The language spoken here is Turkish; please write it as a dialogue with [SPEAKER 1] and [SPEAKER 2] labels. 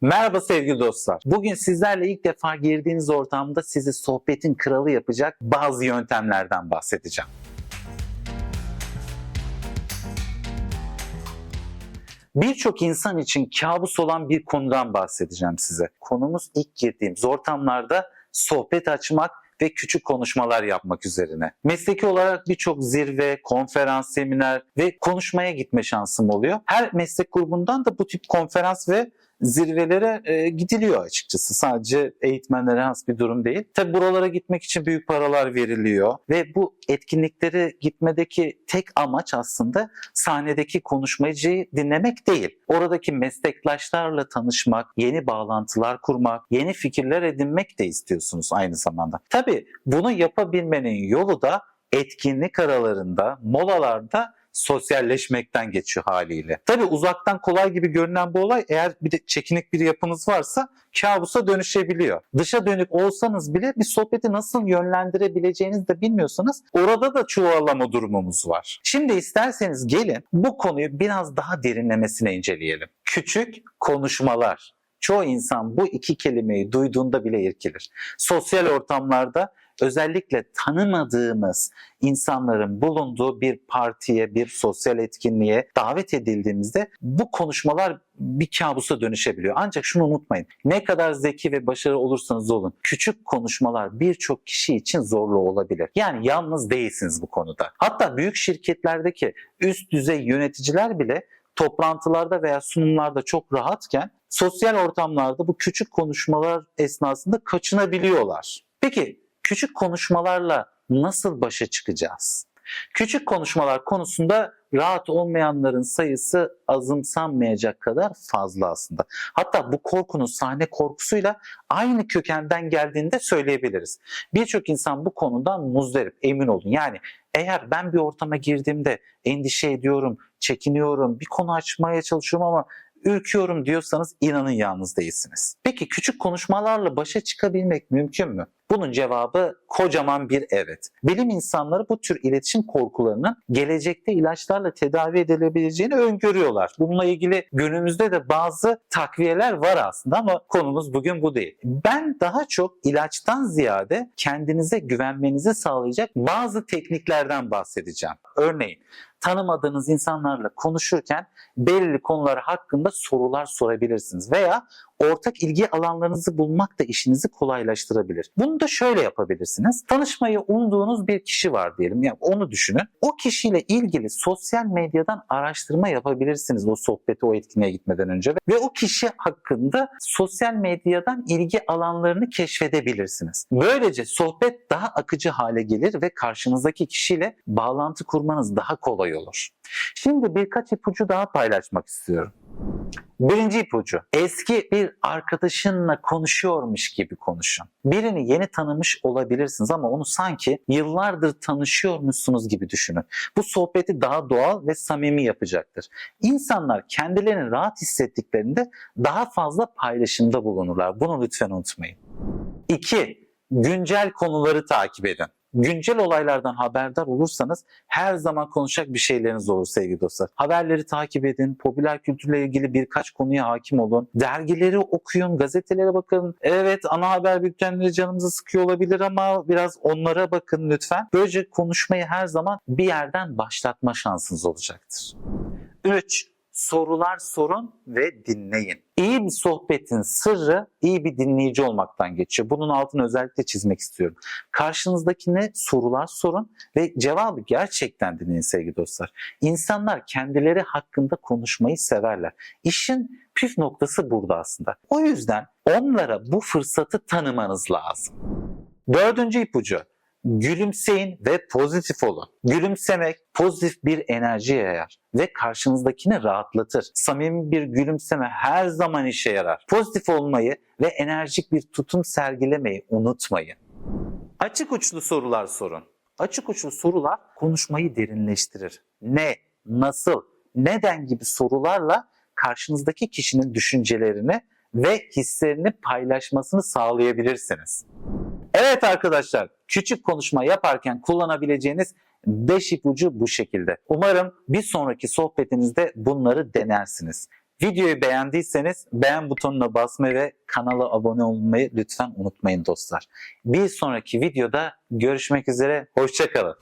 [SPEAKER 1] Merhaba sevgili dostlar. Bugün sizlerle ilk defa girdiğiniz ortamda sizi sohbetin kralı yapacak bazı yöntemlerden bahsedeceğim. Birçok insan için kabus olan bir konudan bahsedeceğim size. Konumuz ilk girdiğimiz ortamlarda sohbet açmak ve küçük konuşmalar yapmak üzerine. Mesleki olarak birçok zirve, konferans, seminer ve konuşmaya gitme şansım oluyor. Her meslek grubundan da bu tip konferans ve zirvelere e, gidiliyor açıkçası. Sadece eğitmenlere has bir durum değil. Tabi buralara gitmek için büyük paralar veriliyor ve bu etkinliklere gitmedeki tek amaç aslında sahnedeki konuşmacıyı dinlemek değil. Oradaki meslektaşlarla tanışmak, yeni bağlantılar kurmak, yeni fikirler edinmek de istiyorsunuz aynı zamanda. Tabi bunu yapabilmenin yolu da etkinlik aralarında, molalarda sosyalleşmekten geçiyor haliyle. Tabii uzaktan kolay gibi görünen bu olay eğer bir de çekinik bir yapınız varsa kabusa dönüşebiliyor. Dışa dönük olsanız bile bir sohbeti nasıl yönlendirebileceğinizi de bilmiyorsanız orada da çuvallama durumumuz var. Şimdi isterseniz gelin bu konuyu biraz daha derinlemesine inceleyelim. Küçük konuşmalar. Çoğu insan bu iki kelimeyi duyduğunda bile irkilir. Sosyal ortamlarda özellikle tanımadığımız insanların bulunduğu bir partiye, bir sosyal etkinliğe davet edildiğimizde bu konuşmalar bir kabusa dönüşebiliyor. Ancak şunu unutmayın. Ne kadar zeki ve başarılı olursanız olun, küçük konuşmalar birçok kişi için zorlu olabilir. Yani yalnız değilsiniz bu konuda. Hatta büyük şirketlerdeki üst düzey yöneticiler bile toplantılarda veya sunumlarda çok rahatken sosyal ortamlarda bu küçük konuşmalar esnasında kaçınabiliyorlar. Peki küçük konuşmalarla nasıl başa çıkacağız? Küçük konuşmalar konusunda rahat olmayanların sayısı azımsanmayacak kadar fazla aslında. Hatta bu korkunun sahne korkusuyla aynı kökenden geldiğini de söyleyebiliriz. Birçok insan bu konudan muzdarip, emin olun. Yani eğer ben bir ortama girdiğimde endişe ediyorum, çekiniyorum, bir konu açmaya çalışıyorum ama ürküyorum diyorsanız inanın yalnız değilsiniz. Peki küçük konuşmalarla başa çıkabilmek mümkün mü? Bunun cevabı kocaman bir evet. Bilim insanları bu tür iletişim korkularının gelecekte ilaçlarla tedavi edilebileceğini öngörüyorlar. Bununla ilgili günümüzde de bazı takviyeler var aslında ama konumuz bugün bu değil. Ben daha çok ilaçtan ziyade kendinize güvenmenizi sağlayacak bazı tekniklerden bahsedeceğim. Örneğin tanımadığınız insanlarla konuşurken belirli konular hakkında sorular sorabilirsiniz veya ortak ilgi alanlarınızı bulmak da işinizi kolaylaştırabilir. Bunu da şöyle yapabilirsiniz. Tanışmayı umduğunuz bir kişi var diyelim. Yani onu düşünün. O kişiyle ilgili sosyal medyadan araştırma yapabilirsiniz o sohbeti o etkinliğe gitmeden önce ve o kişi hakkında sosyal medyadan ilgi alanlarını keşfedebilirsiniz. Böylece sohbet daha akıcı hale gelir ve karşınızdaki kişiyle bağlantı kurmanız daha kolay olur. Şimdi birkaç ipucu daha paylaşmak istiyorum. Birinci ipucu. Eski bir arkadaşınla konuşuyormuş gibi konuşun. Birini yeni tanımış olabilirsiniz ama onu sanki yıllardır tanışıyormuşsunuz gibi düşünün. Bu sohbeti daha doğal ve samimi yapacaktır. İnsanlar kendilerini rahat hissettiklerinde daha fazla paylaşımda bulunurlar. Bunu lütfen unutmayın. 2. Güncel konuları takip edin güncel olaylardan haberdar olursanız her zaman konuşacak bir şeyleriniz olur sevgili dostlar. Haberleri takip edin, popüler kültürle ilgili birkaç konuya hakim olun, dergileri okuyun, gazetelere bakın. Evet ana haber bültenleri canımızı sıkıyor olabilir ama biraz onlara bakın lütfen. Böylece konuşmayı her zaman bir yerden başlatma şansınız olacaktır. 3 sorular sorun ve dinleyin. İyi bir sohbetin sırrı iyi bir dinleyici olmaktan geçiyor. Bunun altını özellikle çizmek istiyorum. Karşınızdakine sorular sorun ve cevabı gerçekten dinleyin sevgili dostlar. İnsanlar kendileri hakkında konuşmayı severler. İşin püf noktası burada aslında. O yüzden onlara bu fırsatı tanımanız lazım. Dördüncü ipucu gülümseyin ve pozitif olun. Gülümsemek pozitif bir enerji yayar ve karşınızdakini rahatlatır. Samimi bir gülümseme her zaman işe yarar. Pozitif olmayı ve enerjik bir tutum sergilemeyi unutmayın. Açık uçlu sorular sorun. Açık uçlu sorular konuşmayı derinleştirir. Ne, nasıl, neden gibi sorularla karşınızdaki kişinin düşüncelerini ve hislerini paylaşmasını sağlayabilirsiniz. Evet arkadaşlar, küçük konuşma yaparken kullanabileceğiniz 5 ipucu bu şekilde. Umarım bir sonraki sohbetinizde bunları denersiniz. Videoyu beğendiyseniz beğen butonuna basmayı ve kanala abone olmayı lütfen unutmayın dostlar. Bir sonraki videoda görüşmek üzere. Hoşçakalın.